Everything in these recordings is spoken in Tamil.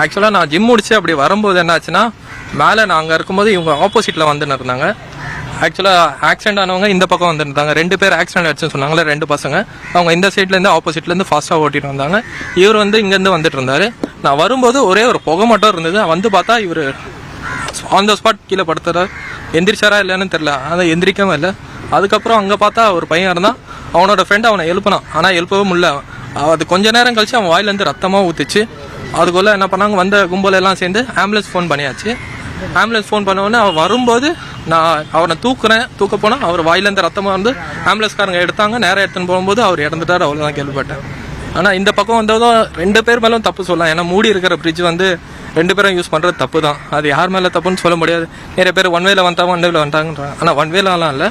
ஆக்சுவலாக நான் ஜிம் முடிச்சு அப்படி வரும்போது என்னாச்சுன்னா மேலே நான் அங்கே இருக்கும்போது இவங்க ஆப்போசிட்டில் வந்துன்னு இருந்தாங்க. ஆக்சுவலாக ஆக்சிடென்ட் ஆனவங்க இந்த பக்கம் வந்துருந்தாங்க ரெண்டு பேர் ஆக்சிடென்ட் ஆச்சுன்னு சொன்னாங்களே ரெண்டு பசங்க. அவங்க இந்த சைட்லேருந்து ஆப்போசிட்லேருந்து ஃபாஸ்ட்டாக ஓட்டிட்டு வந்தாங்க. இவர் வந்து இங்கேருந்து வந்துட்டு இருந்தார். நான் வரும்போது ஒரே ஒரு புகை மட்டும் இருந்தது. வந்து பார்த்தா இவர் ஆன் த ஸ்பாட் கீழே படுத்துறாரு. எந்திரிச்சாரா இல்லைன்னு தெரில அதை எந்திரிக்கவும் இல்லை. அதுக்கப்புறம் அங்கே பார்த்தா ஒரு பையன் இருந்தான். அவனோட ஃப்ரெண்ட் அவனை எழுப்பினான். ஆனால் எழுப்பவும் இல்லை அது கொஞ்ச நேரம் கழிச்சு அவன் வாயிலேருந்து ரத்தமாக ஊற்றுச்சு அதுக்குள்ளே என்ன பண்ணாங்க வந்த கும்பல் எல்லாம் சேர்ந்து ஆம்புலன்ஸ் ஃபோன் பண்ணியாச்சு. ஆம்புலன்ஸ் ஃபோன் பண்ண உடனே அவன் வரும்போது நான் அவனை தூக்குறேன் தூக்க போனால் அவர் வாயிலேருந்து ரத்தமாக வந்து ஆம்புலன்ஸ்காரங்க எடுத்தாங்க. நேராக எடுத்துன்னு போகும்போது அவர் இறந்துட்டார் அவ்வளோதான் கேள்விப்பட்டேன். ஆனால் இந்த பக்கம் வந்ததும் ரெண்டு பேர் மேலும் தப்பு சொல்லலாம். ஏன்னா மூடி இருக்கிற பிரிட்ஜ் வந்து ரெண்டு பேரும் யூஸ் பண்ணுறது தப்பு தான் அது யார் மேலே தப்புன்னு சொல்ல முடியாது. நிறைய பேர் ஒன் வேல வந்தாங்க ஒன் வேல வந்துட்டாங்கன்றாங்க ஆனால் ஒன் வேலாலாம் இல்லை.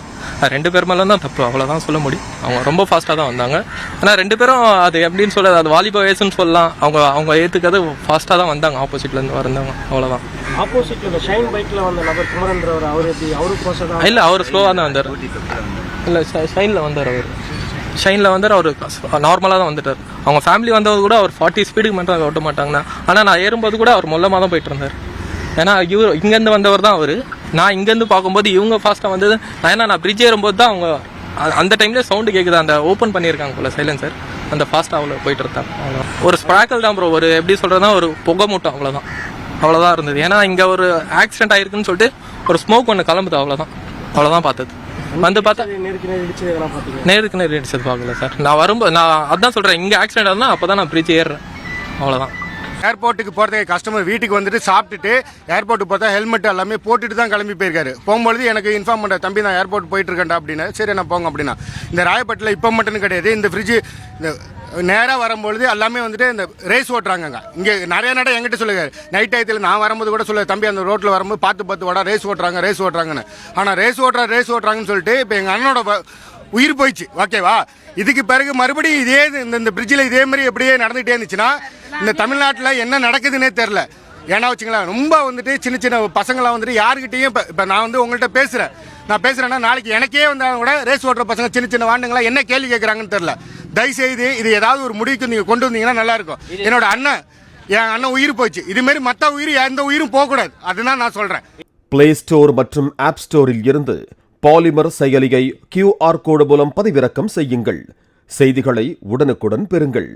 ரெண்டு பேர் மேலே தான் தப்பு. அவ்வளோதான் சொல்ல முடியும். அவங்க ரொம்ப ஃபாஸ்ட்டாக தான் வந்தாங்க. ஆனால் ரெண்டு பேரும் அது எப்படின்னு சொல்றது அது வாலிப வயசுன்னு சொல்லலாம். அவங்க அவங்க ஏற்றுக்கிறது ஃபாஸ்ட்டாக தான் வந்தாங்க. ஆப்போசிட்லேருந்து வந்தவங்க. அவ்வளோதான் ஆப்போசிட்ல இந்த ஷைன் பைக்ல வந்த நபர் குமரன்றவர் அவர் எப்படி? அவரு இல்லை அவர் ஸ்லோவாக தான் வந்தார். இல்லை ஷைனில் வந்தார் அவர். ஷைனில் வந்து அவர் நார்மலாக தான் வந்துட்டார். அவங்க ஃபேமிலி வந்தது கூட அவர் ஃபார்ட்டி ஸ்பீடுக்கு மட்டும் ஓட்ட மாட்டாங்கண்ணா ஆனால் நான் ஏறும்போது கூட அவர் மொல்லமாக தான் போயிட்டு இருந்தார். ஏன்னா இவர் இங்கேருந்து வந்தவர் தான் அவர். நான் இங்கேருந்து பார்க்கும்போது இவங்க ஃபாஸ்ட்டாக வந்தது. நான் ஏன்னா நான் பிரிட்ஜ் ஏறும்போது தான் அவங்க அந்த டைம்ல சவுண்டு கேட்குது அந்த ஓப்பன் பண்ணியிருக்காங்க போல சைலன்சர் அந்த ஃபாஸ்ட்டாக அவ்வளோ போயிட்டு இருந்தாங்க. அவ்வளோ ஒரு ஸ்ப்ராக்கல் தான் ப்ரோ ஒரு எப்படி சொல்கிறதுனா ஒரு புகை மூட்டம் அவ்வளோதான் அவ்வளோதான் இருந்தது. ஏன்னா இங்கே ஒரு ஆக்சிடென்ட் ஆயிருக்குன்னு சொல்லிட்டு ஒரு ஸ்மோக் ஒன்று கிளம்புது அவ்வளோதான் அவ்வளோதான் பார்த்தது. வந்து பார்த்தா நேருக்கு நேர் இடிச்சு இதெல்லாம் பாத்தீங்க நேருக்கு நேர் அடிச்சது பார்க்கல சார். நான் வரும்போது நான் அதான் சொல்கிறேன் இங்கே ஆக்சிடென்ட் ஆகுதுன்னா அப்போ தான் நான் பிரிட்ஜ் ஏறுறேன். அவ்வளோதான் ஏர்போர்ட்டுக்கு போகிறதுக்கு கஸ்டமர் வீட்டுக்கு வந்துட்டு சாப்பிட்டுட்டு ஏர்போர்ட்டுக்கு பார்த்தா ஹெல்மெட் எல்லாமே போட்டுட்டு தான் கிளம்பி போயிருக்காரு. போகும்பொழுது எனக்கு இன்ஃபார்ம் பண்ணுற தம்பி நான் ஏர்போர்ட் போயிட்டு இருக்கேன்டா அப்படின்னா சரி நான் போங்க அப்படின்னா. இந்த ராயப்பட்டில் இப்போ மட்டும் கிடையாது இந்த ஃப்ரிட்ஜு இந்த நேராக வரும்பொழுது எல்லாமே வந்துட்டு இந்த ரேஸ் ஓட்டுறாங்கங்க. இங்கே நிறைய நட எங்கிட்ட சொல்லுங்க. நைட் டயத்தில் நான் வரும்போது கூட சொல்ல தம்பி அந்த ரோட்டில் வரும்போது பார்த்து பார்த்து வாடா ரேஸ் ஓட்டுறாங்க ரேஸ் ஓட்டுறாங்கன்னு. ஆனால் ரேஸ் ஓட்டுறா ரேஸ் ஓட்டுறாங்கன்னு சொல்லிட்டு இப்போ எங்கள் அண்ணனோட உயிர் போயிடுச்சு. ஓகேவா இதுக்கு பிறகு மறுபடியும் இதே இந்த இந்த பிரிட்ஜில் இதே மாதிரி எப்படியே நடந்துகிட்டே இருந்துச்சுன்னா இந்த தமிழ்நாட்டில் என்ன நடக்குதுன்னே தெரில ஏன்னா வச்சுங்களேன் ரொம்ப வந்துட்டு சின்ன சின்ன பசங்களாம் வந்துட்டு யாருக்கிட்டையும் இப்போ இப்போ நான் வந்து உங்கள்கிட்ட பேசுகிறேன் நான் பேசுகிறேன்னா நாளைக்கு எனக்கே வந்தாலும் கூட ரேஸ் ஓட்டுற பசங்க சின்ன சின்ன வாண்டுங்களா என்ன கேள்வி கேட்குறாங்கன்னு தெரில தயவுசெய்து இது ஏதாவது ஒரு முடிவுக்கு நீங்கள் கொண்டு வந்தீங்கன்னா நல்லா இருக்கும். என்னோட அண்ணன் என் அண்ணன் உயிர் போச்சு. இதுமாரி மற்ற உயிர் எந்த உயிரும் போகக்கூடாது. அதுதான் நான் சொல்கிறேன் பிளே ஸ்டோர் மற்றும் ஆப் ஸ்டோரில் இருந்து பாலிமர் செயலியை கியூஆர் கோடு மூலம் பதிவிறக்கம் செய்யுங்கள். செய்திகளை உடனுக்குடன் பெறுங்கள்.